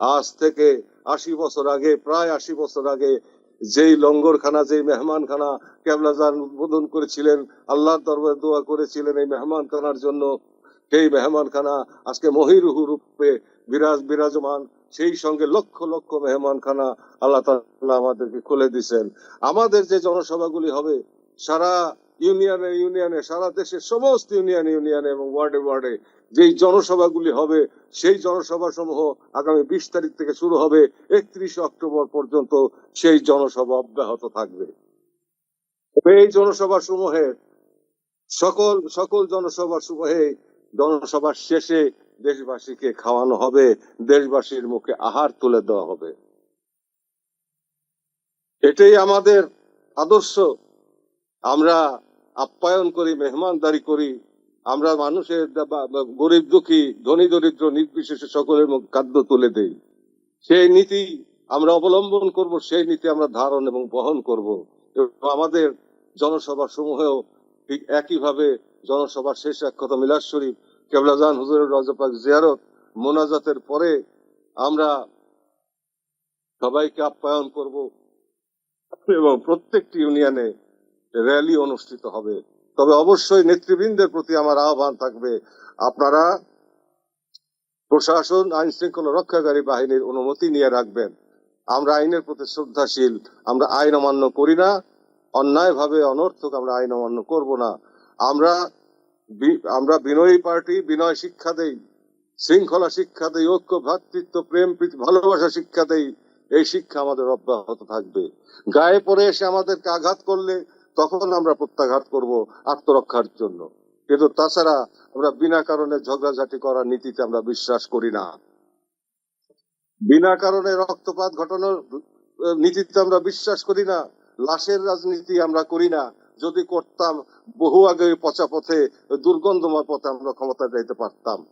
আজ থেকে আশি বছর আগে, প্রায় আশি বছর আগে যেই লঙ্গরখানা, যেই মেহমানখানা কেবলাজান উদ্বোধন করেছিলেন, আল্লাহর দরবারে দোয়া করেছিলেন এই মেহমানখানার জন্য, সেই মেহমানখানা আজকে মহিরুহু রূপে বিরাজ, বিরাজমান, সেই সঙ্গে লক্ষ লক্ষ মেহমানখানা আল্লাহ তাআলা আমাদেরকে খুলে দিছেন আমাদের যে জনসভাগুলি হবে, সারা ইউনিয়নে ইউনিয়নে, সারা দেশের সমস্ত ইউনিয়ন ইউনিয়নে এবং ওয়ার্ডে ওয়ার্ডে যেই জনসভাগুলি হবে, সেই জনসভা সমূহ আগামী বিশ তারিখ থেকে শুরু হবে। একত্রিশে অক্টোবর পর্যন্ত সেই জনসভা অব্যাহত থাকবে। এই জনসভা সমূহে সকল সকল জনসভা সমূহে জনসভার শেষে দেশবাসীকে খাওয়ানো হবে, দেশবাসীর মুখে আহার তুলে দেওয়া হবে। এটাই আমাদের আদর্শ। আমরা আপ্যায়ন করি, মেহমানদারি করি, আমরা মানুষের গরিব দুঃখী, ধনী দরিদ্র, নির্বিশেষে সকলের খাদ্য তুলে দেই। সেই নীতি আমরা অবলম্বন করব, সেই নীতি আমরা ধারণ এবং বহন করব। এবং আমাদের জনসভা সমূহেও ঠিক একইভাবে জনসভার শেষ এক কথা মিলাদ শরীফ কেবলাজান হুজুরের রজপাক জিয়ারত, মোনাজাতের পরে আমরা সবাইকে আপ্যায়ন করব। এবং প্রত্যেকটি ইউনিয়নে র্যালি অনুষ্ঠিত হবে। তবে অবশ্যই নেতৃবৃন্দের প্রতি আমার আহ্বান থাকবে, আপনারা প্রশাসন, আইন শৃঙ্খলা রক্ষাকারী বাহিনীর অনুমতি নিয়ে রাখবেন। আমরা আইনের প্রতি শ্রদ্ধাশীল, আমরা আইন অমান্য করি না অন্যায় ভাবে অনর্থক আমরা আইন অমান্য করব না। আমরা আমরা বিনয়ী পার্টি, বিনয় শিক্ষা দেই, শৃঙ্খলা শিক্ষা দেই, ঐক্য, ভ্রাতৃত্ব, প্রেম ভালোবাসা শিক্ষা দেই, এই শিক্ষা আমাদের অব্যাহত থাকবে। গায়ে পড়ে এসে আমাদেরকে আঘাত করলে তখন আমরা প্রত্যাঘাত করব আত্মরক্ষার জন্য। কিন্তু তাছাড়া আমরা বিনা কারণে ঝগড়াঝাটি করার নীতিতে আমরা বিশ্বাস করি না। বিনা কারণে রক্তপাত ঘটানোর নীতিতে আমরা বিশ্বাস করি না, লাশের রাজনীতি আমরা করি না। যদি করতাম বহু আগে পচা পথে, দুর্গন্ধময় পথে আমরা ক্ষমতা যাইতে পারতাম।